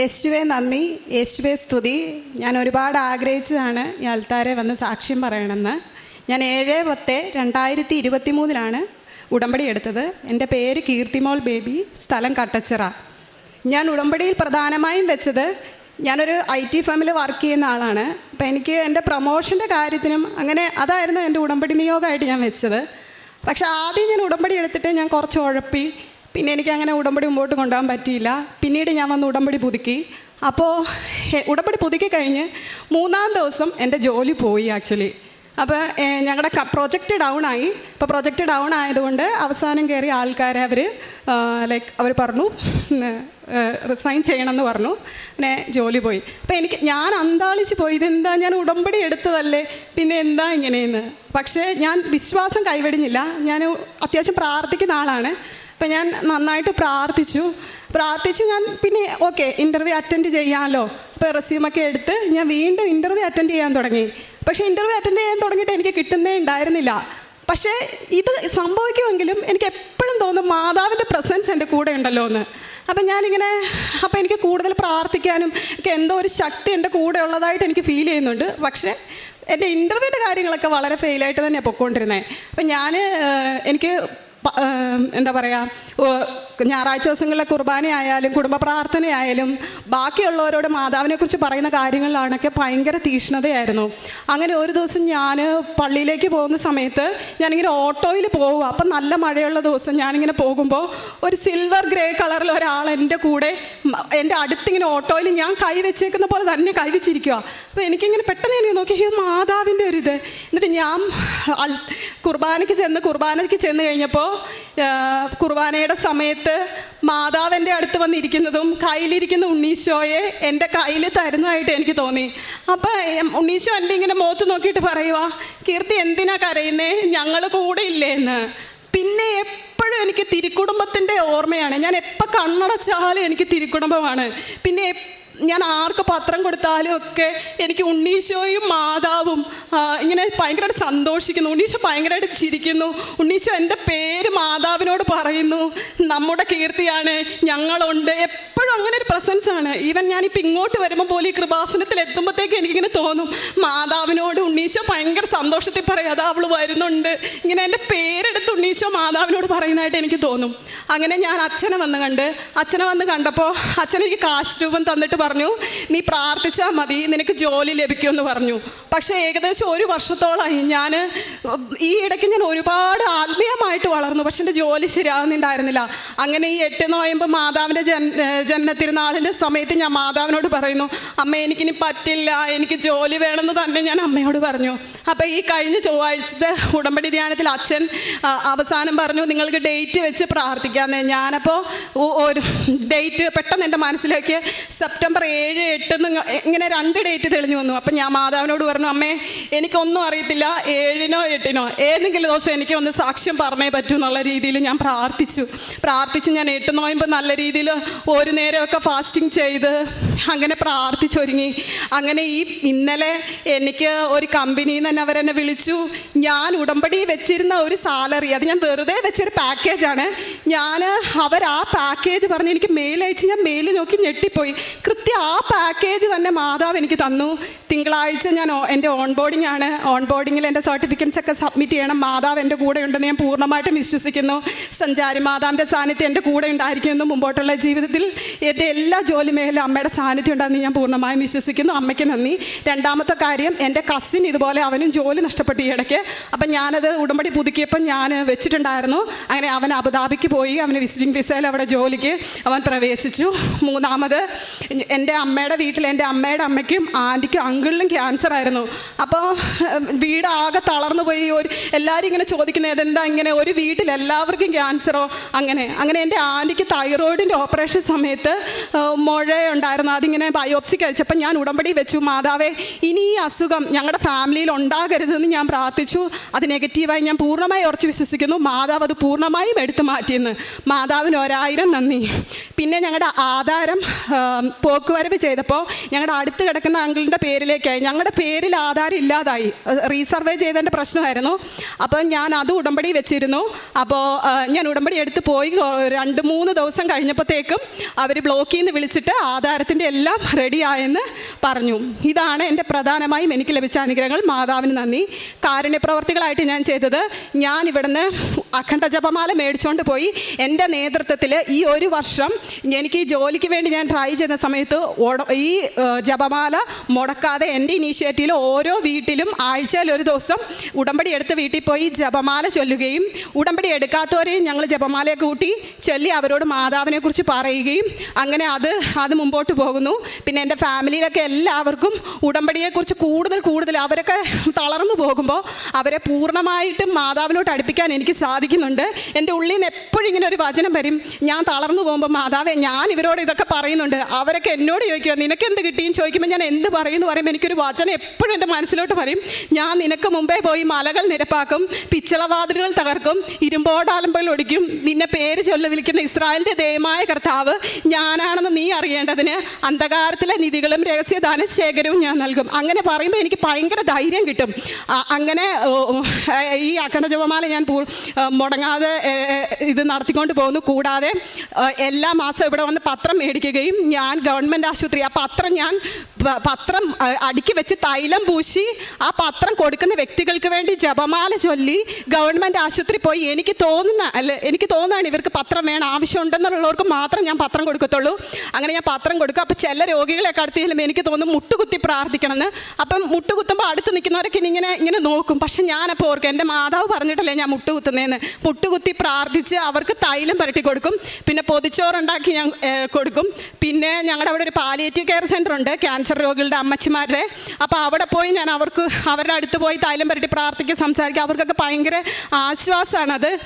യേശുവെ നന്ദി. യേശുവെ സ്തുതി. ഞാൻ ഒരുപാട് ആഗ്രഹിച്ചതാണ് ഈ ആൾത്താരെ വന്ന് സാക്ഷ്യം പറയണമെന്ന്. ഞാൻ ഏഴ് പത്ത് രണ്ടായിരത്തി ഇരുപത്തി മൂന്നിലാണ് ഉടമ്പടി എടുത്തത്. എന്റെ പേര് കീർത്തിമോൾ ബേബി സ്ഥലം കട്ടച്ചിറ. ഞാൻ ഉടമ്പടിയിൽ പ്രധാനമായും വെച്ചത് ഞാനൊരു ഐ ടി ഫാമിൽ വർക്ക് ചെയ്യുന്ന ആളാണ്. അപ്പം എനിക്ക് എന്റെ പ്രൊമോഷന്റെ കാര്യത്തിനും അങ്ങനെ അതായിരുന്നു എന്റെ ഉടമ്പടി നിയോഗമായിട്ട് ഞാൻ വെച്ചത്. പക്ഷേ ആദ്യം ഞാൻ ഉടമ്പടി എടുത്തിട്ട് ഞാൻ കുറച്ച് ഉഴപ്പി. പിന്നെ എനിക്ക് അങ്ങനെ ഉടമ്പടി മുമ്പോട്ട് കൊണ്ടുപോകാൻ പറ്റിയില്ല. പിന്നീട് ഞാൻ വന്ന് ഉടമ്പടി പുതുക്കി. അപ്പോൾ ഉടമ്പടി പുതുക്കി കഴിഞ്ഞ് മൂന്നാം ദിവസം എന്റെ ജോലി പോയി ആക്ച്വലി. അപ്പോൾ ഞങ്ങളുടെ പ്രോജക്റ്റ് ഡൗൺ ആയി. അപ്പോൾ പ്രോജക്റ്റ് ഡൗൺ ആയതുകൊണ്ട് അവസാനം കയറി ആൾക്കാരെ അവർ ലൈക്ക് അവർ പറഞ്ഞു റിസൈൻ ചെയ്യണമെന്ന് പറഞ്ഞു. പിന്നെ ജോലി പോയി. അപ്പോൾ എനിക്ക് ഞാൻ അന്താളിച്ച് പോയി ഇതെന്താ ഞാൻ ഉടമ്പടി എടുത്തതല്ലേ? പിന്നെ എന്താ ഇങ്ങനെയെന്ന്. പക്ഷേ ഞാൻ വിശ്വാസം കൈവെടിഞ്ഞില്ല. ഞാൻ അത്യാവശ്യം പ്രാർത്ഥിക്കുന്ന ആളാണ്. അപ്പം ഞാൻ നന്നായിട്ട് പ്രാർത്ഥിച്ചു. പ്രാർത്ഥിച്ച് ഞാൻ പിന്നെ ഓക്കെ ഇന്റർവ്യൂ അറ്റൻഡ് ചെയ്യാമല്ലോ അപ്പോൾ റെസ്യൂമൊക്കെ എടുത്ത് ഞാൻ വീണ്ടും ഇന്റർവ്യൂ അറ്റൻഡ് ചെയ്യാൻ തുടങ്ങി. പക്ഷേ ഇന്റർവ്യൂ അറ്റൻഡ് ചെയ്യാൻ തുടങ്ങിയിട്ട് എനിക്ക് കിട്ടുന്നേ ഉണ്ടായിരുന്നില്ല. പക്ഷേ ഇത് സംഭവിക്കുമെങ്കിലും എനിക്ക് എപ്പോഴും തോന്നും മാതാവിന്റെ പ്രസൻസ് എന്റെ കൂടെ ഉണ്ടല്ലോ എന്ന്. അപ്പം ഞാനിങ്ങനെ അപ്പം എനിക്ക് കൂടുതൽ പ്രാർത്ഥിക്കാനും എനിക്ക് എന്തോ ഒരു ശക്തി എന്റെ കൂടെ ഉള്ളതായിട്ട് എനിക്ക് ഫീൽ ചെയ്യുന്നുണ്ട്. പക്ഷേ എന്റെ ഇന്റർവ്യൂവിന്റെ കാര്യങ്ങളൊക്കെ വളരെ ഫെയിലായിട്ട് തന്നെയാണ് പൊയ്ക്കൊണ്ടിരുന്നത് അപ്പം ഞാൻ എനിക്ക് എന്താ പറയുക ഞായറാഴ്ച ദിവസങ്ങളിലെ കുർബാനയായാലും കുടുംബ പ്രാർത്ഥനയായാലും ബാക്കിയുള്ളവരോട് മാതാവിനെക്കുറിച്ച് പറയുന്ന കാര്യങ്ങളിലാണൊക്കെ ഭയങ്കര തീഷ്ണതയായിരുന്നു. അങ്ങനെ ഒരു ദിവസം ഞാൻ പള്ളിയിലേക്ക് പോകുന്ന സമയത്ത് ഞാനിങ്ങനെ ഓട്ടോയിൽ പോകുക അപ്പം നല്ല മഴയുള്ള ദിവസം ഞാനിങ്ങനെ പോകുമ്പോൾ ഒരു സിൽവർ ഗ്രേ കളറിൽ ഒരാൾ എന്റെ കൂടെ എന്റെ അടുത്തിങ്ങനെ ഓട്ടോയിൽ ഞാൻ കൈ വെച്ചേക്കുന്ന പോലെ തന്നെ കൈ വെച്ചിരിക്കുക അപ്പോൾ എനിക്കിങ്ങനെ പെട്ടെന്ന് എനിക്ക് നോക്കി ഈ മാതാവിന്റെ ഒരു ഇത്. എന്നിട്ട് ഞാൻ കുർബാനയ്ക്ക് ചെന്ന് കുർബാനയ്ക്ക് ചെന്ന് കഴിഞ്ഞപ്പോൾ കുർബാനയുടെ സമയത്ത് മാതാവ് എന്റെ അടുത്ത് വന്നിരിക്കുന്നതും കയ്യിലിരിക്കുന്ന ഉണ്ണീശോയെ എന്റെ കയ്യിൽ തരുന്നതായിട്ട് എനിക്ക് തോന്നി. അപ്പോൾ ഉണ്ണീശോ എന്റെ ഇങ്ങനെ മുഖത്ത് നോക്കിയിട്ട് പറയുക കീർത്തി എന്തിനാ കരയുന്നേ? ഞങ്ങൾ കൂടെ ഇല്ലേ എന്ന്. പിന്നെ എപ്പോഴും എനിക്ക് തിരുക്കുടുംബത്തിന്റെ ഓർമ്മയാണ്. ഞാൻ എപ്പോൾ കണ്ണടച്ചാലും എനിക്ക് തിരുക്കുടുംബമാണ്. പിന്നെ ഞാൻ ആർക്ക് പത്രം കൊടുത്താലും ഒക്കെ എനിക്ക് ഉണ്ണീശോയും മാതാവും ഇങ്ങനെ ഭയങ്കരമായിട്ട് സന്തോഷിക്കുന്നു. ഉണ്ണീശോ ഭയങ്കരമായിട്ട് ചിരിക്കുന്നു. ഉണ്ണീശോ എന്റെ പേര് മാതാവിനോട് പറയുന്നു. നമ്മുടെ കീർത്തിയാണ് ഞങ്ങളുണ്ട്. എപ്പോഴും അങ്ങനെ ഒരു പ്രസൻസ് ആണ്. ഈവൻ ഞാനിപ്പോൾ ഇങ്ങോട്ട് വരുമ്പോൾ പോലും ഈ കൃപാസനത്തിൽ എത്തുമ്പോഴത്തേക്ക് എനിക്കിങ്ങനെ തോന്നും. മാതാവിനോട് ഉണ്ണീശോ ഭയങ്കര സന്തോഷത്തിൽ പറയും അതാ അവൾ വരുന്നുണ്ട്. ഇങ്ങനെ എന്റെ പേരെടുത്ത് ഉണ്ണീശോ മാതാവിനോട് പറയുന്നതായിട്ട് എനിക്ക് തോന്നും. അങ്ങനെ ഞാൻ അച്ഛനെ വന്ന് കണ്ട് അച്ഛനെ വന്ന് കണ്ടപ്പോൾ അച്ഛൻ എനിക്ക് കാശ് രൂപം തന്നിട്ട് പറഞ്ഞു നീ പ്രാർത്ഥിച്ചാൽ മതി നിനക്ക് ജോലി ലഭിക്കുമെന്ന് പറഞ്ഞു. പക്ഷേ ഏകദേശം ഒരു വർഷത്തോളമായി ഞാൻ ഈ ഇടയ്ക്ക് ഞാൻ ഒരുപാട് ആത്മീയമായിട്ട് വളർന്നു പക്ഷെ എന്റെ ജോലി ശരിയാകുന്നുണ്ടായിരുന്നില്ല അങ്ങനെ ഈ എട്ട് നോയമ്പ് മാതാവിന്റെ ജൻ ജന്മ തിരുനാളിന്റെ സമയത്ത് ഞാൻ മാതാവിനോട് പറയുന്നു അമ്മ എനിക്കിനി പറ്റില്ല എനിക്ക് ജോലി വേണമെന്ന് തന്നെ ഞാൻ അമ്മയോട് പറഞ്ഞു. അപ്പോൾ ഈ കഴിഞ്ഞ ചൊവ്വാഴ്ചത്തെ ഉടമ്പടി ധ്യാനത്തിൽ അച്ഛൻ അവസാനം പറഞ്ഞു നിങ്ങൾക്ക് ഡേറ്റ് വെച്ച് പ്രാർത്ഥിക്കാമെന്ന് ഞാനപ്പോൾ ഒരു ഡേറ്റ് പെട്ടെന്ന് എന്റെ മനസ്സിലേക്ക് സെപ്റ്റംബർ ഏഴ് എട്ട് ഇങ്ങനെ രണ്ട് ഡേറ്റ് തെളിഞ്ഞു വന്നു. അപ്പം ഞാൻ മാതാവിനോട് പറഞ്ഞു അമ്മേ എനിക്കൊന്നും അറിയത്തില്ല. ഏഴിനോ എട്ടിനോ ഏതെങ്കിലും ദിവസം എനിക്ക് ഒന്ന് സാക്ഷ്യം പറഞ്ഞേ പറ്റൂ എന്നുള്ള രീതിയിൽ ഞാൻ പ്രാർത്ഥിച്ചു. പ്രാർത്ഥിച്ച് ഞാൻ എട്ട് നോയമ്പ് നല്ല രീതിയിൽ ഒരു നേരമൊക്കെ ഫാസ്റ്റിംഗ് ചെയ്ത് അങ്ങനെ പ്രാർത്ഥിച്ചൊരുങ്ങി. അങ്ങനെ ഈ ഇന്നലെ എനിക്ക് ഒരു കമ്പനിയിൽ നിന്ന് അവരെന്നെ വിളിച്ചു. ഞാൻ ഉടമ്പടി വെച്ചിരുന്ന ഒരു സാലറി അത് ഞാൻ വെറുതെ വെച്ചൊരു പാക്കേജാണ് ഞാൻ അവർ ആ പാക്കേജ് പറഞ്ഞ് എനിക്ക് മെയിൽ അയച്ച് ഞാൻ മെയിൽ നോക്കി ഞെട്ടിപ്പോയി. കൃത്യം ആ പാക്കേജ് തന്നെ മാതാവ് എനിക്ക് തന്നു. തിങ്കളാഴ്ച ഞാൻ എന്റെ ഓൺ ബോർഡിംഗ് ആണ് ഓൺ ബോർഡിങ്ങിൽ എന്റെ സർട്ടിഫിക്കറ്റ്സ് ഒക്കെ സബ്മിറ്റ് ചെയ്യണം. മാതാവ് എന്റെ കൂടെ ഉണ്ടെന്ന് ഞാൻ പൂർണമായിട്ടും വിശ്വസിക്കുന്നു. സഞ്ചാരി മാതാവിന്റെ സാന്നിധ്യം എന്റെ കൂടെ ഉണ്ടായിരിക്കുന്നു മുമ്പോട്ടുള്ള ജീവിതത്തിൽ എന്റെ എല്ലാ ജോലി മേഖലയിലും അമ്മയുടെ സാന്നിധ്യം ഉണ്ടെന്ന് ഞാൻ പൂർണമായും വിശ്വസിക്കുന്നു. അമ്മയ്ക്ക് നന്ദി. രണ്ടാമത്തെ കാര്യം എന്റെ കസിൻ ഇതുപോലെ അവനും ജോലി നഷ്ടപ്പെട്ടു ഈ ഇടയ്ക്ക്. അപ്പം ഞാനത് ഉടമ്പടി പുതുക്കിയപ്പോൾ ഞാൻ വെച്ചിട്ടുണ്ടായിരുന്നു. അങ്ങനെ അവൻ അബുദാബിക്ക് പോയി. അവന് വിസിറ്റിംഗ് വിസയിൽ അവിടെ ജോലിക്ക് അവൻ പ്രവേശിച്ചു. മൂന്നാമത് എന്റെ അമ്മയുടെ വീട്ടിൽ എന്റെ അമ്മയുടെ അമ്മയ്ക്കും ആന്റിക്കും അങ്കിളിനും ക്യാൻസർ ആയിരുന്നു. അപ്പോൾ വീട് ആകെ തളർന്നു പോയി. ഒരു എല്ലാവരും ഇങ്ങനെ ചോദിക്കുന്നത് ഇതെന്താ ഇങ്ങനെ? ഒരു വീട്ടിൽ എല്ലാവർക്കും ക്യാൻസറോ? അങ്ങനെ അങ്ങനെ എന്റെ ആന്റിക്ക് തൈറോയിഡിന്റെ ഓപ്പറേഷൻ സമയത്ത് മുഴയുണ്ടായിരുന്നു. അതിങ്ങനെ ബയോപ്സി കഴിച്ചപ്പോൾ ഞാൻ ഉടമ്പടി വെച്ചു. മാതാവേ ഇനി ഈ അസുഖം ഞങ്ങളുടെ ഫാമിലിയിൽ ഉണ്ടാകരുതെന്ന് ഞാൻ പ്രാർത്ഥിച്ചു. അത് നെഗറ്റീവായി ഞാൻ പൂർണമായി ഉറച്ചു വിശ്വസിക്കുന്നു. മാതാവ് അത് പൂർണമായും എടുത്തു മാറ്റിയെന്ന്. മാതാവിന് ഒരായിരം നന്ദി. പിന്നെ ഞങ്ങളുടെ ആധാരം പോക്കുവരവ് ചെയ്തപ്പോൾ ഞങ്ങളുടെ അടുത്ത് കിടക്കുന്ന അങ്കിളിന്റെ പേരിലേക്കായി. ഞങ്ങളുടെ പേരിൽ ആധാരം ഇല്ല ഇല്ലാതായി. റീസർവേ ചെയ്തതിന്റെ പ്രശ്നമായിരുന്നു. അപ്പോൾ ഞാൻ അത് ഉടമ്പടി വെച്ചിരുന്നു. അപ്പോൾ ഞാൻ ഉടമ്പടി എടുത്ത് പോയി. രണ്ട് മൂന്ന് ദിവസം കഴിഞ്ഞപ്പോഴത്തേക്കും അവർ ബ്ലോക്കിൽ നിന്ന് വിളിച്ചിട്ട് ആധാരത്തിന്റെ എല്ലാം റെഡിയായെന്ന് പറഞ്ഞു. ഇതാണ് എന്റെ പ്രധാനമായും എനിക്ക് ലഭിച്ച അനുഗ്രഹങ്ങൾ. മാതാവിന് നന്ദി. കാരുണ്യപ്രവർത്തികളായിട്ട് ഞാൻ ചെയ്തത്. ഞാൻ ഇവിടുന്ന് അഖണ്ഡ ജപമാല മേടിച്ചുകൊണ്ട് പോയി. എന്റെ നേതൃത്വത്തിൽ ഈ ഒരു വർഷം എനിക്ക് ഈ ജോലിക്ക് വേണ്ടി ഞാൻ ട്രൈ ചെയ്യുന്ന സമയത്ത് ഈ ജപമാല മുടക്കാതെ എന്റെ ഇനീഷ്യേറ്റീവിൽ ഓരോ വീട്ടിലും ആഴ്ചയിൽ ഒരു ദിവസം ഉടമ്പടി എടുത്ത് വീട്ടിൽ പോയി ജപമാല ചൊല്ലുകയും ഉടമ്പടി എടുക്കാത്തവരെയും ഞങ്ങൾ ജപമാലയെ കൂട്ടി ചൊല്ലി അവരോട് മാതാവിനെ കുറിച്ച് പറയുകയും അങ്ങനെ അത് അത് മുമ്പോട്ട് പോകുന്നു. പിന്നെ എന്റെ ഫാമിലിയിലൊക്കെ എല്ലാവർക്കും ഉടമ്പടിയെക്കുറിച്ച് കൂടുതൽ കൂടുതൽ അവരൊക്കെ തളർന്നു പോകുമ്പോൾ അവരെ പൂർണമായിട്ടും മാതാവിനോട്ട് അടുപ്പിക്കാൻ എനിക്ക് സാധിക്കുന്നുണ്ട്. എന്റെ ഉള്ളിൽ നിന്ന് എപ്പോഴും ഇങ്ങനെ ഒരു വചനം വരും. ഞാൻ തളർന്നു പോകുമ്പോൾ മാതാവേ ഞാൻ ഇവരോട് ഇതൊക്കെ പറയുന്നുണ്ട്. അവരൊക്കെ എന്നോട് ചോദിക്കുക നിനക്ക് എന്ത് കിട്ടിയും ചോദിക്കുമ്പോൾ ഞാൻ എന്ത് പറയുമെന്ന് പറയുമ്പോൾ എനിക്കൊരു വചനം എപ്പോഴും എന്റെ മനസ്സിലോട്ട് പറയും ഞാൻ നിനക്ക് മുമ്പേ പോയി മലകൾ നിരപ്പാക്കും പിച്ചളവാതിലുകൾ തകർക്കും ഇരുമ്പോടാലമ്പുകൾ ഒടിക്കും നിന്നെ പേര് ചൊല്ല വിളിക്കുന്ന ഇസ്രായേലിന്റെ ദയമായ കർത്താവ് ഞാനാണെന്ന് നീ അറിയേണ്ടതിന് അന്ധകാരത്തിലെ നിധികളും രഹസ്യദാന ശേഖരവും ഞാൻ നൽകും. അങ്ങനെ പറയുമ്പോൾ എനിക്ക് ഭയങ്കര ധൈര്യം കിട്ടും. അങ്ങനെ ഈ അഖണ്ഡ ജപമാല ഞാൻ മുടങ്ങാതെ ഇത് നടത്തിക്കൊണ്ട് പോകുന്നു. കൂടാതെ എല്ലാ മാസവും ഇവിടെ വന്ന് പത്രം മേടിക്കുകയും ഞാൻ ഗവൺമെന്റ് ആശുപത്രി ആ പത്രം ഞാൻ പത്രം അടുക്കി വെച്ച് തൈലം പൂശി ആ പത്രം കൊടുക്കുന്ന വ്യക്തികൾക്ക് വേണ്ടി ജപമാല ചൊല്ലി ഗവൺമെന്റ് ആശുപത്രി പോയി. എനിക്ക് തോന്നുന്ന അല്ല എനിക്ക് തോന്നുകയാണ് ഇവർക്ക് പത്രം വേണം. ആവശ്യമുണ്ടെന്നുള്ളവർക്ക് മാത്രം ഞാൻ പത്രം കൊടുക്കത്തുള്ളൂ. അങ്ങനെ ഞാൻ പത്രം കൊടുക്കും. അപ്പോൾ ചില രോഗികളെയൊക്കെ അടുത്ത് എനിക്ക് തോന്നും മുട്ടുകുത്തി പ്രാർത്ഥിക്കണമെന്ന്. അപ്പം മുട്ടുകുത്തുമ്പോൾ അടുത്ത് നിൽക്കുന്നവരൊക്കെ ഇങ്ങനെ ഇങ്ങനെ നോക്കും. പക്ഷെ ഞാനപ്പോൾ ഓർക്കും എന്റെ മാതാവ് പറഞ്ഞിട്ടല്ലേ ഞാൻ മുട്ടുകുത്തുന്നതെന്ന് മുട്ടുകുത്തി പ്രാർത്ഥിച്ച് അവർക്ക് തൈലം പുരട്ടി കൊടുക്കും. പിന്നെ പൊതിച്ചോറുണ്ടാക്കി ഞാൻ കൊടുക്കും. പിന്നെ ഞങ്ങളുടെ അവിടെ ഒരു പാലിയേറ്റീവ് കെയർ സെന്റർ ഉണ്ട് ക്യാൻസർ രോഗികളുടെ അമ്മച്ചിമാരുടെ അപ്പോൾ അവിടെ പോയി ഞാൻ അവർക്ക് അവരുടെ അടുത്ത് പോയി തൈലം പരട്ടി പ്രാർത്ഥിക്കുക സംസാരിക്കുക അവർക്കൊക്കെ ഭയങ്കര ആശ്വാസമാണത്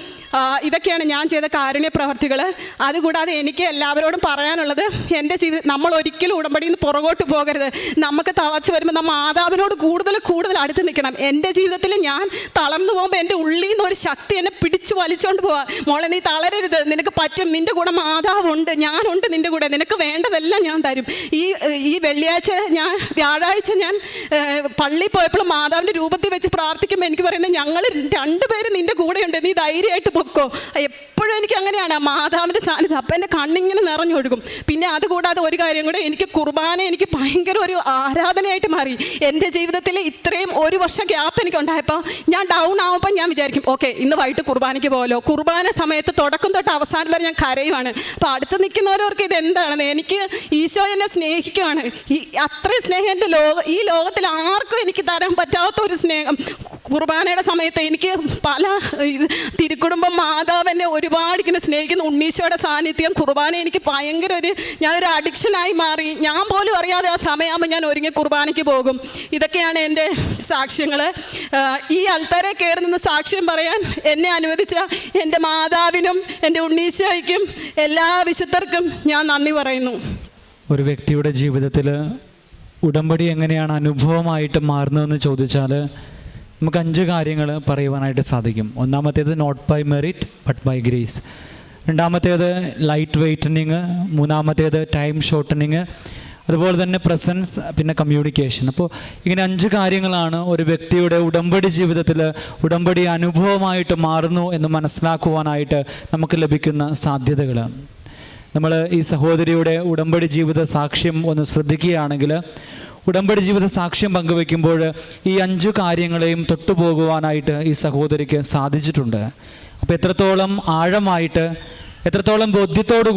ഇതൊക്കെയാണ് ഞാൻ ചെയ്ത കാരുണ്യ പ്രവർത്തികൾ അതുകൂടാതെ എനിക്ക് എല്ലാവരോടും പറയാനുള്ളത് എന്റെ ജീവിതം നമ്മൾ ഒരിക്കലും ഉടമ്പടിയിൽ നിന്ന് പുറകോട്ട് പോകരുത്. നമുക്ക് തളച്ച് വരുമ്പോൾ നമ്മൾ മാതാവിനോട് കൂടുതൽ കൂടുതൽ അടുത്ത് നിൽക്കണം. എന്റെ ജീവിതത്തിൽ ഞാൻ തളർന്നു പോകുമ്പോൾ എന്റെ ഉള്ളിൽ നിന്ന് ഒരു ശക്തി എന്നെ പിടിച്ചു വലിച്ചുകൊണ്ട് പോവാ. മോളെ നീ തളരരുത്. നിനക്ക് പറ്റും. നിന്റെ കൂടെ മാതാവുണ്ട്. ഞാനുണ്ട് നിന്റെ കൂടെ. നിനക്ക് വേണ്ടതെല്ലാം ഞാൻ തരും. ഈ ഈ വെള്ളിയാഴ്ച ഞാൻ വ്യാഴാഴ്ച ഞാൻ പള്ളി പോയപ്പോൾ മാതാവിന്റെ രൂപത്തിൽ വെച്ച് പ്രാർത്ഥിക്കുമ്പോൾ എനിക്ക് പറയുന്നത് ഞങ്ങൾ രണ്ടുപേരും നിന്റെ കൂടെയുണ്ട് നീ ധൈര്യമായിട്ട് പൊക്കോ. എപ്പോഴും എനിക്ക് അങ്ങനെയാണ് മാതാവിന്റെ സാന്നിധ്യം. അപ്പം എന്റെ കണ്ണിങ്ങനെ നിറഞ്ഞൊഴുകും. പിന്നെ അതുകൂടാതെ ഒരു കാര്യം കൂടെ എനിക്ക് കുർബാന എനിക്ക് ഭയങ്കര ഒരു ആരാധനയായിട്ട് മാറി. എന്റെ ജീവിതത്തിൽ ഇത്രയും ഒരു വർഷം ഗ്യാപ്പ് എനിക്ക് ഉണ്ടായപ്പോൾ ഞാൻ ഡൗൺ ആവുമ്പോൾ ഞാൻ വിചാരിക്കും ഓക്കെ ഇന്ന് വൈകിട്ട് കുർബാനയ്ക്ക് പോകലോ കുർബാന സമയത്ത് തുടക്കം തൊട്ട് അവസാനം വരെ ഞാൻ കരയുവാണ്. അപ്പോൾ അടുത്ത് നിൽക്കുന്നവരവർക്ക് ഇത് എന്താണെന്ന് എനിക്ക് ഈശോ എന്നെ സ്നേഹിക്കുവാണ്. ഈ അത്രയും സ്നേഹം എന്റെ ലോക ഈ ലോകത്തിൽ ആർക്കും എനിക്ക് തരാൻ പറ്റാത്ത ഒരു സ്നേഹം. കുർബാനയുടെ സമയത്ത് എനിക്ക് പല തിരുക്കുടുംബം മാതാവ് എന്നെ ഒരുപാട് ഇങ്ങനെ സ്നേഹിക്കുന്ന. ഉണ്ണീശോയുടെ സാന്നിധ്യം കുർബാന എനിക്ക് ഭയങ്കര ഒരു ഞാനൊരു അഡിക്ഷനായി മാറി. ഞാൻ പോലും അറിയാതെ ആ സമയമാകുമ്പോൾ ഞാൻ ഒരുങ്ങി കുർബാനയ്ക്ക് പോകും. ഇതൊക്കെയാണ് എന്റെ സാക്ഷ്യങ്ങൾ. ഈ അൽത്താരെ കയറി നിന്ന് സാക്ഷ്യം പറയാൻ എന്നെ അനുവദിച്ച എന്റെ മാതാവിനും എന്റെ ഉണ്ണീശോയ്ക്കും എല്ലാ വിശുദ്ധർക്കും ഞാൻ നന്ദി പറയുന്നു. ഒരു വ്യക്തിയുടെ ജീവിതത്തിൽ ഉടമ്പടി എങ്ങനെയാണ് അനുഭവമായിട്ട് മാറുന്നതെന്ന് ചോദിച്ചാൽ നമുക്ക് അഞ്ച് കാര്യങ്ങൾ പറയുവാനായിട്ട് സാധിക്കും. ഒന്നാമത്തേത് not by merit but by grace രണ്ടാമത്തേത് ലൈറ്റ് വെയ്റ്റനിങ് മൂന്നാമത്തേത് ടൈം ഷോർട്ടനിങ് അതുപോലെ തന്നെ പ്രസൻസ് പിന്നെ കമ്മ്യൂണിക്കേഷൻ അപ്പോൾ ഇങ്ങനെ അഞ്ച് കാര്യങ്ങളാണ് ഒരു വ്യക്തിയുടെ ഉടമ്പടി ജീവിതത്തിൽ ഉടമ്പടി അനുഭവമായിട്ട് മാറുന്നു എന്ന് മനസ്സിലാക്കുവാനായിട്ട് നമുക്ക് ലഭിക്കുന്ന സാധ്യതകൾ. നമ്മൾ ഈ സഹോദരിയുടെ ഉടമ്പടി ജീവിത സാക്ഷ്യം ഒന്ന് ശ്രദ്ധിക്കുകയാണെങ്കിൽ ഉടമ്പടി ജീവിത സാക്ഷ്യം പങ്കുവെക്കുമ്പോൾ ഈ അഞ്ചു കാര്യങ്ങളെയും തൊട്ടുപോകുവാനായിട്ട് ഈ സഹോദരിക്ക് സാധിച്ചിട്ടുണ്ട്. അപ്പോൾ എത്രത്തോളം ആഴമായിട്ട് എത്രത്തോളം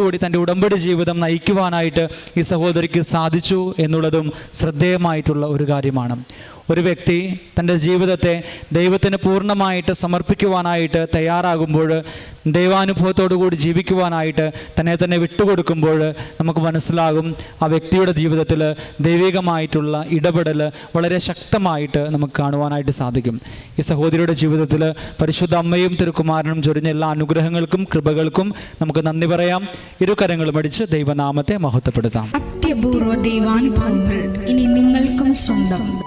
കൂടി തന്റെ ഉടമ്പടി ജീവിതം നയിക്കുവാനായിട്ട് ഈ സഹോദരിക്ക് സാധിച്ചു എന്നുള്ളതും ശ്രദ്ധേയമായിട്ടുള്ള ഒരു കാര്യമാണ്. ഒരു വ്യക്തി തന്റെ ജീവിതത്തെ ദൈവത്തിന് പൂർണമായിട്ട് സമർപ്പിക്കുവാനായിട്ട് തയ്യാറാകുമ്പോൾ ദൈവാനുഭവത്തോടു കൂടി ജീവിക്കുവാനായിട്ട് തന്നെ തന്നെ വിട്ടുകൊടുക്കുമ്പോൾ നമുക്ക് മനസ്സിലാകും ആ വ്യക്തിയുടെ ജീവിതത്തിൽ ദൈവികമായിട്ടുള്ള ഇടപെടൽ വളരെ ശക്തമായിട്ട് നമുക്ക് കാണുവാനായിട്ട് സാധിക്കും. ഈ സഹോദരിയുടെ ജീവിതത്തിൽ പരിശുദ്ധ അമ്മയും തിരുക്കുമാരനും ചൊരിഞ്ഞ എല്ലാ അനുഗ്രഹങ്ങൾക്കും കൃപകൾക്കും നമുക്ക് നന്ദി പറയാം. ഇരുകരങ്ങളും അടിച്ച് ദൈവനാമത്തെ മഹത്വപ്പെടുത്താം. അത്യപൂർവ ദൈവാനുഭവങ്ങൾ ഇനി നിങ്ങൾക്കും സ്വന്തം.